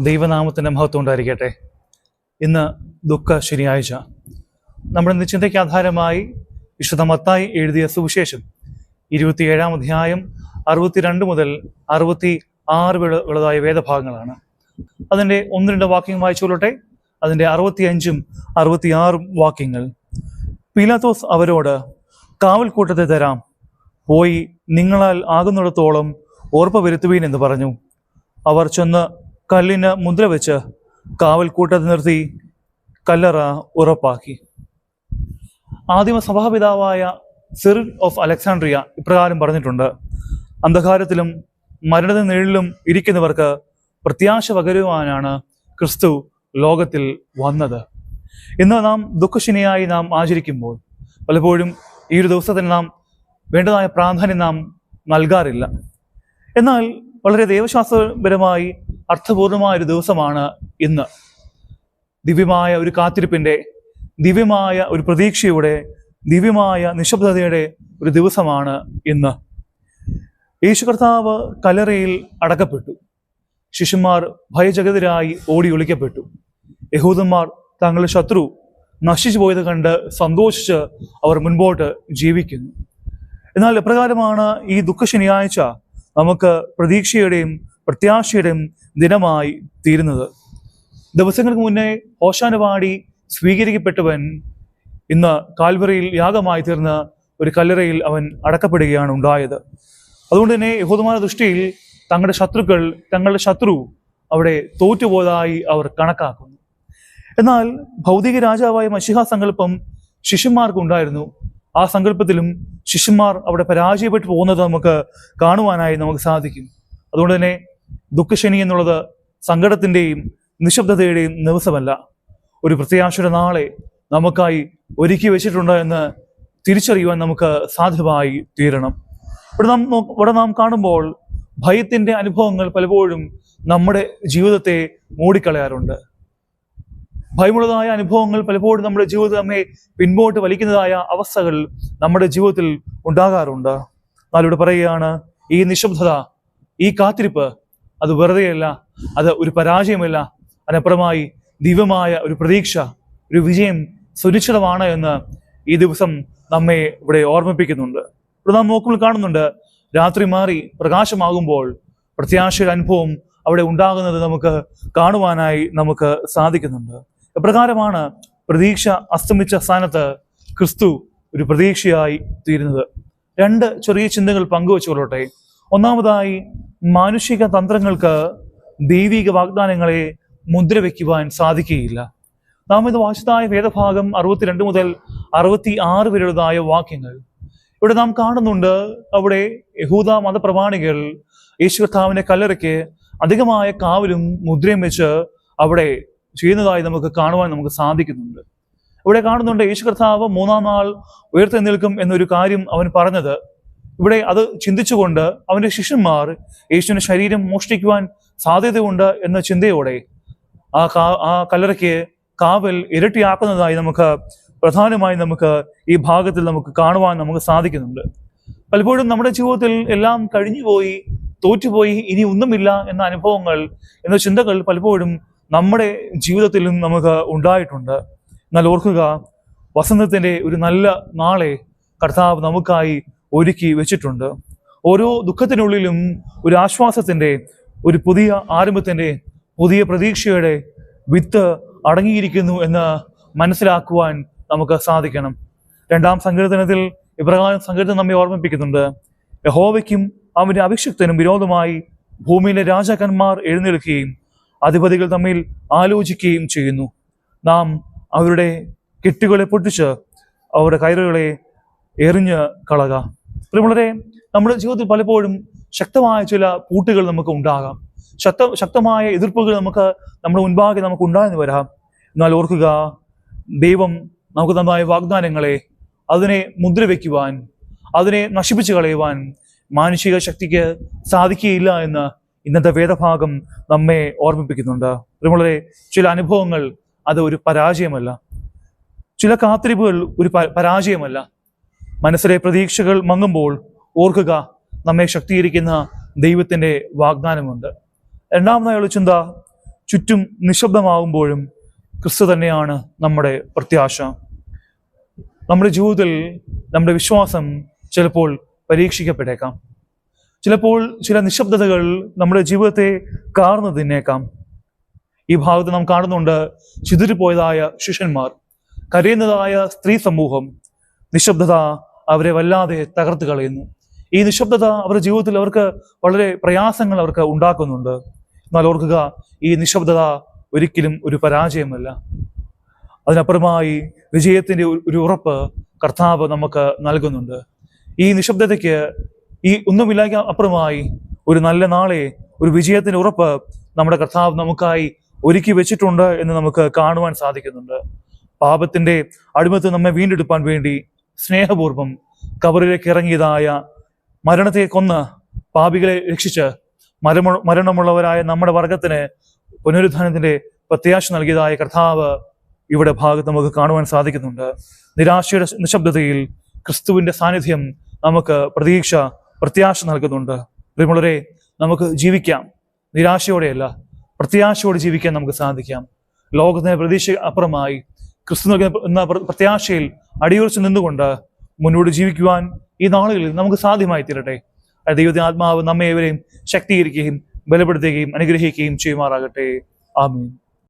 ദൈവനാമത്തിന്റെ മഹത്വം ഉണ്ടായിരിക്കട്ടെ. ഇന്ന് ദുഃഖ ശനിയാഴ്ച. നമ്മുടെ നിശ്ചിന്തയ്ക്ക് ആധാരമായി വിശുദ്ധ മത്തായി എഴുതിയ സുവിശേഷം ഇരുപത്തിയേഴാം അധ്യായം അറുപത്തിരണ്ട് മുതൽ അറുപത്തി ആറ് ഉള്ളതായ വേദഭാഗങ്ങളാണ്. അതിന്റെ ഒന്ന് രണ്ട് വാക്യങ്ങൾ വായിച്ചുകൊള്ളട്ടെ അതിന്റെ അറുപത്തിയഞ്ചും അറുപത്തിയാറും വാക്യങ്ങൾ. പീലാത്തോസ് അവരോട് കാവൽക്കൂട്ടത്തെ തരാം. പോയി നിങ്ങളാൽ ആകുന്നിടത്തോളം ഓർപ്പ വരുത്തുവീൻ എന്ന് പറഞ്ഞു. അവർ ചെന്ന് കല്ലിന് മുദ്ര വെച്ച് കാവൽക്കൂട്ടത്തിൽ നിർത്തി കല്ലറ ഉറപ്പാക്കി. ആദിമ സഭാപിതാവായ സിറിൽ ഓഫ് അലക്സാണ്ട്രിയ ഇപ്രകാരം പറഞ്ഞിട്ടുണ്ട് അന്ധകാരത്തിലും മരണത്തിന് നിഴലിലും ഇരിക്കുന്നവർക്ക് പ്രത്യാശ പകരുവാനാണ് ക്രിസ്തു ലോകത്തിൽ വന്നത്. ഇന്ന് നാം ദുഃഖശനിയായി നാം ആചരിക്കുമ്പോൾ പലപ്പോഴും ഈ ഒരു ദിവസത്തിന് നാം വേണ്ടതായ പ്രാധാന്യം നാം നൽകാറില്ല. എന്നാൽ വളരെ ദൈവശാസ്ത്രപരമായി അർത്ഥപൂർണമായ ഒരു ദിവസമാണ് ഇന്ന്. ദിവ്യമായ ഒരു കാത്തിരിപ്പിന്റെ ദിവ്യമായ ഒരു പ്രതീക്ഷയുടെ ദിവ്യമായ നിശബ്ദതയുടെ ഒരു ദിവസമാണ് ഇന്ന്. യേശു കർത്താവ് കലറയിൽ അടക്കപ്പെട്ടു. ശിഷ്യന്മാർ ഭയജഗതരായി ഓടി ഒളിക്കപ്പെട്ടു. യഹൂദന്മാർ തങ്ങളുടെ ശത്രു നശിച്ചു പോയത് കണ്ട് സന്തോഷിച്ച് അവർ മുൻപോട്ട് ജീവിക്കുന്നു. എന്നാൽ എപ്രകാരമാണ് ഈ ദുഃഖ ശനിയാഴ്ച നമുക്ക് പ്രതീക്ഷയുടെയും പ്രത്യാശയുടെയും ദിനമായി തീരുന്നത്. ദിവസങ്ങൾക്ക് മുന്നേ ഓശാനവാടി സ്വീകരിക്കപ്പെട്ടവൻ ഇന്ന് കാൽവറിയിൽ യാഗമായി തീർന്ന ഒരു കല്ലറയിൽ അവൻ അടക്കപ്പെടുകയാണ് ഉണ്ടായത്. അതുകൊണ്ട് തന്നെ യഹൂദമായ ദൃഷ്ടിയിൽ തങ്ങളുടെ ശത്രുക്കൾ തങ്ങളുടെ ശത്രു അവിടെ തോറ്റുപോയതായി അവർ കണക്കാക്കുന്നു. എന്നാൽ ഭൗതിക രാജാവായ മഷിഹ സങ്കല്പം ശിഷ്യന്മാർക്കുണ്ടായിരുന്നു. ആ സങ്കല്പത്തിലും ശിഷ്യന്മാർ അവിടെ പരാജയപ്പെട്ടു പോകുന്നത് നമുക്ക് കാണുവാനായി നമുക്ക് സാധിക്കും. അതുകൊണ്ട് തന്നെ ദുഃഖശനി എന്നുള്ളത് സങ്കടത്തിന്റെയും നിശബ്ദതയുടെയും ദിവസമല്ല. ഒരു പ്രത്യാശയുടെ നാളെ നമുക്കായി ഒരുക്കി വെച്ചിട്ടുണ്ട് എന്ന് തിരിച്ചറിയുവാൻ നമുക്ക് സാധ്യമായി തീരണം. ഇവിടെ നാം ഇവിടെ നാം കാണുമ്പോൾ ഭയത്തിന്റെ അനുഭവങ്ങൾ പലപ്പോഴും നമ്മുടെ ജീവിതത്തെ മൂടിക്കളയാറുണ്ട്. ഭയമുള്ളതായ അനുഭവങ്ങൾ പലപ്പോഴും നമ്മുടെ ജീവിതം നമ്മെ പിൻപോട്ട് വലിക്കുന്നതായ അവസ്ഥകൾ നമ്മുടെ ജീവിതത്തിൽ ഉണ്ടാകാറുണ്ട്. എന്നാൽ ഇവിടെ പറയുകയാണ് ഈ നിശബ്ദത ഈ കാത്തിരിപ്പ് അത് വെറുതെയല്ല അത് ഒരു പരാജയമല്ല. അതിനപ്പുറമായി ദിവ്യമായ ഒരു പ്രതീക്ഷ ഒരു വിജയം സുനിശ്ചിതമാണ് എന്ന് ഈ ദിവസം നമ്മെ ഇവിടെ ഓർമ്മിപ്പിക്കുന്നുണ്ട്. ഇവിടെ നാം നോക്കുമ്പോൾ കാണുന്നുണ്ട് രാത്രി മാറി പ്രകാശമാകുമ്പോൾ പ്രത്യാശയുടെ അനുഭവം അവിടെ ഉണ്ടാകുന്നത് നമുക്ക് കാണുവാനായി നമുക്ക് സാധിക്കുന്നുണ്ട്. എപ്രകാരമാണ് പ്രതീക്ഷ അസ്തമിച്ച സ്ഥാനത്ത് ക്രിസ്തു ഒരു പ്രതീക്ഷയായി തീരുന്നത്? രണ്ട് ചെറിയ ചിന്തകൾ പങ്കുവച്ചുകൊള്ളട്ടെ. ഒന്നാമതായി മാനുഷിക തന്ത്രങ്ങൾക്ക് ദൈവിക വാഗ്ദാനങ്ങളെ മുദ്ര വയ്ക്കുവാൻ സാധിക്കുകയില്ല. നാം ഇത് വാശിതായ വേദഭാഗം അറുപത്തിരണ്ട് മുതൽ അറുപത്തി ആറ് വരെയുള്ളതായ വാക്യങ്ങൾ. ഇവിടെ നാം കാണുന്നുണ്ട് അവിടെ യഹൂദ മതപ്രമാണികൾ യേശു കർത്താവിന്റെ കല്ലറയ്ക്ക് അധികമായ കാവലും മുദ്രയും വെച്ച് അവിടെ ചെയ്യുന്നതായി നമുക്ക് കാണുവാൻ നമുക്ക് സാധിക്കുന്നുണ്ട്. ഇവിടെ കാണുന്നുണ്ട് യേശു കർത്താവ് മൂന്നാം നാൾ ഉയർത്തെഴുന്നേൽക്കും എന്നൊരു കാര്യം അവൻ പറഞ്ഞത്. ഇവിടെ അത് ചിന്തിച്ചുകൊണ്ട് അവന്റെ ശിഷ്യന്മാർ യേശുവിന്റെ ശരീരം മോഷ്ടിക്കുവാൻ സാധ്യതയുണ്ട് എന്ന ചിന്തയോടെ ആ കാ ആ കല്ലറയ്ക്ക് കാവൽ ഇരട്ടിയാക്കുന്നതായി നമുക്ക് പ്രധാനമായി നമുക്ക് ഈ ഭാഗത്തിൽ നമുക്ക് കാണുവാൻ നമുക്ക് സാധിക്കുന്നുണ്ട്. പലപ്പോഴും നമ്മുടെ ജീവിതത്തിൽ എല്ലാം കഴിഞ്ഞുപോയി തോറ്റുപോയി ഇനി ഒന്നുമില്ല എന്ന അനുഭവങ്ങൾ എന്ന ചിന്തകൾ പലപ്പോഴും നമ്മുടെ ജീവിതത്തിലും നമുക്ക് ഉണ്ടായിട്ടുണ്ട്. എന്നാൽ ഓർക്കുക വസന്തത്തിന്റെ ഒരു നല്ല നാളെ കർത്താവ് നമുക്കായി ഒരുക്കി വെച്ചിട്ടുണ്ട്. ഓരോ ദുഃഖത്തിനുള്ളിലും ഒരു ആശ്വാസത്തിന്റെ ഒരു പുതിയ ആരംഭത്തിന്റെ പുതിയ പ്രതീക്ഷയുടെ വിത്ത് അടങ്ങിയിരിക്കുന്നു എന്ന് മനസ്സിലാക്കുവാൻ നമുക്ക് സാധിക്കണം. രണ്ടാം സങ്കീർത്തനത്തിൽ ഇപ്രകാരം സങ്കീർത്തനം നമ്മെ ഓർമ്മിപ്പിക്കുന്നുണ്ട്. യഹോവയ്ക്കും അവന്റെ അഭിഷിക്തനും വിരോധമായി ഭൂമിയിലെ രാജാക്കന്മാർ എഴുന്നേൽക്കുകയും അധിപതികൾ തമ്മിൽ ആലോചിക്കുകയും ചെയ്യുന്നു. നാം അവരുടെ കെട്ടുകളെ പൊട്ടിച്ച് അവരുടെ കയറുകളെ എറിഞ്ഞ് കളക. പ്രിയമുള്ളവരെ നമ്മുടെ ജീവിതത്തിൽ പലപ്പോഴും ശക്തമായ ചില പൂട്ടുകൾ നമുക്ക് ഉണ്ടാകാം. ശക്ത ശക്തമായ എതിർപ്പുകൾ നമുക്ക് നമ്മുടെ മുൻപാകെ നമുക്ക് ഉണ്ടായെന്ന് വരാം. എന്നാൽ ഓർക്കുക ദൈവം നമുക്ക് തന്നതായ വാഗ്ദാനങ്ങളെ അതിനെ മുദ്ര വയ്ക്കുവാൻ അതിനെ നശിപ്പിച്ചു കളയുവാൻ മാനുഷിക ശക്തിക്ക് സാധിക്കുകയില്ല എന്ന് ഇന്നത്തെ വേദഭാഗം നമ്മെ ഓർമ്മിപ്പിക്കുന്നുണ്ട്. പ്രിയമുള്ളവരെ ചില അനുഭവങ്ങൾ അത് ഒരു പരാജയമല്ല. ചില കാത്തിരിപ്പുകൾ ഒരു പരാജയമല്ല. മനസ്സിലെ പ്രതീക്ഷകൾ മങ്ങുമ്പോൾ ഓർക്കുക നമ്മെ ശക്തീകരിക്കുന്ന ദൈവത്തിന്റെ വാഗ്ദാനമുണ്ട്. രണ്ടാമതായുള്ള ചിന്ത ചുറ്റും നിശബ്ദമാകുമ്പോഴും ക്രിസ്തു തന്നെയാണ് നമ്മുടെ പ്രത്യാശ. നമ്മുടെ ജീവിതത്തിൽ നമ്മുടെ വിശ്വാസം ചിലപ്പോൾ പരീക്ഷിക്കപ്പെട്ടേക്കാം. ചിലപ്പോൾ ചില നിശബ്ദതകൾ നമ്മുടെ ജീവിതത്തെ കാർന്നു തിന്നേക്കാം ഈ ഭാഗത്ത് നാം കാണുന്നുണ്ട് ചിതിരിപ്പോയതായ ശിഷ്യന്മാർ കരയുന്നതായ സ്ത്രീ സമൂഹം നിശബ്ദത അവരെ വല്ലാതെ തകർത്ത് കളയുന്നു. ഈ നിശബ്ദത അവരുടെ ജീവിതത്തിൽ അവർക്ക് വളരെ പ്രയാസങ്ങൾ അവർക്ക് ഉണ്ടാക്കുന്നുണ്ട്. എന്നാൽ ഓർക്കുക ഈ നിശബ്ദത ഒരിക്കലും ഒരു പരാജയമല്ല. അതിനപ്പുറമായി വിജയത്തിന്റെ ഒരു- ഉറപ്പ് കർത്താവ് നമുക്ക് നൽകുന്നുണ്ട്. ഈ നിശബ്ദതയ്ക്ക് ഈ ഒന്നുമില്ലാതെ അപ്പുറമായി ഒരു നല്ല നാളെ ഒരു വിജയത്തിന്റെ ഉറപ്പ് നമ്മുടെ കർത്താവ് നമുക്കായി ഒരുക്കി വെച്ചിട്ടുണ്ട് എന്ന് നമുക്ക് കാണുവാൻ സാധിക്കുന്നുണ്ട്. പാപത്തിന്റെ അടിമത്ത് നമ്മെ വീണ്ടെടുപ്പാൻ വേണ്ടി സ്നേഹപൂർവം കബറിലേക്ക് ഇറങ്ങിയതായ മരണത്തെ കൊന്ന് പാപികളെ രക്ഷിച്ച് മരണമുള്ളവരായ നമ്മുടെ വർഗത്തിന് പുനരുദ്ധാനത്തിന്റെ പ്രത്യാശ നൽകിയതായ കർത്താവ് ഇവിടെ ഭാഗത്ത് നമുക്ക് കാണുവാൻ സാധിക്കുന്നുണ്ട്. നിരാശയുടെ നിശബ്ദതയിൽ ക്രിസ്തുവിന്റെ സാന്നിധ്യം നമുക്ക് പ്രതീക്ഷ പ്രത്യാശ നൽകുന്നുണ്ട്. പ്രിയമുള്ളവരെ നമുക്ക് ജീവിക്കാം. നിരാശയോടെയല്ല പ്രത്യാശയോടെ ജീവിക്കാൻ നമുക്ക് സാധിക്കാം. ലോകത്തിന്റെ പ്രതീക്ഷ അപ്പുറമായി ക്രിസ്തു നൽകുന്ന പ്രത്യാശയിൽ അടിയുറച്ച് നിന്നുകൊണ്ട് മുന്നോട്ട് ജീവിക്കുവാൻ ഈ നാളുകളിൽ നമുക്ക് സാധ്യമായി തീരട്ടെ. ദൈവത്തിന്റെ ആത്മാവ് നമ്മെ ഏവരെയും ശക്തീകരിക്കുകയും ബലപ്പെടുത്തുകയും അനുഗ്രഹിക്കുകയും ചെയ്യുമാറാകട്ടെ. ആമീൻ.